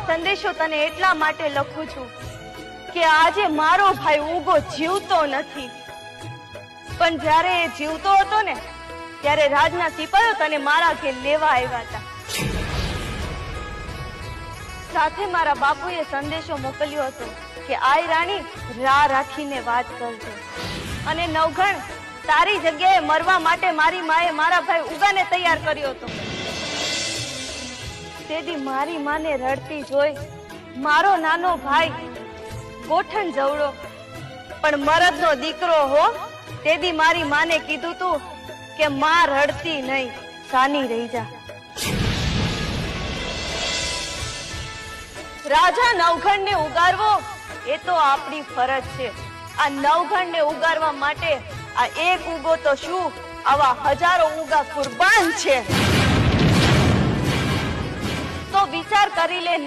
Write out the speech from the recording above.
સંદેશો તને એટલા માટે લખું છું કે આજે મારો ભાઈ ઉગો જીવતો નથી. પણ જ્યારે એ જીવતો હતો ને, ત્યારે રાજના સિપાયો તને મારા ઘેર લેવા આવ્યા હતા. સાથે મારા બાપુએ સંદેશો મોકલ્યો હતો કે આય રાણી રાહ રાખીને વાત કરજો. અને નવઘણ, તારી જગ્યાએ મરવા માટે મારી માએ મારા ભાઈ ઉગાને તૈયાર કર્યો હતો. તેથી મારી માને રડતી જોઈ મારો નાનો ભાઈ ગોઠણ જવડો. પણ મરદનો દીકરો હો, તેથી મારી માને કીધું તું કે માં રડતી નહીં, સાની રહી જા. રાજા નવઘણને ઉગારવો, એ તો આપણી ફરજ છે. આ નવઘણ ને ઉગારવા માટે આ એક ઉગો તો શું? આવા હજારો ઉગા કુરબાન છે. કરી લે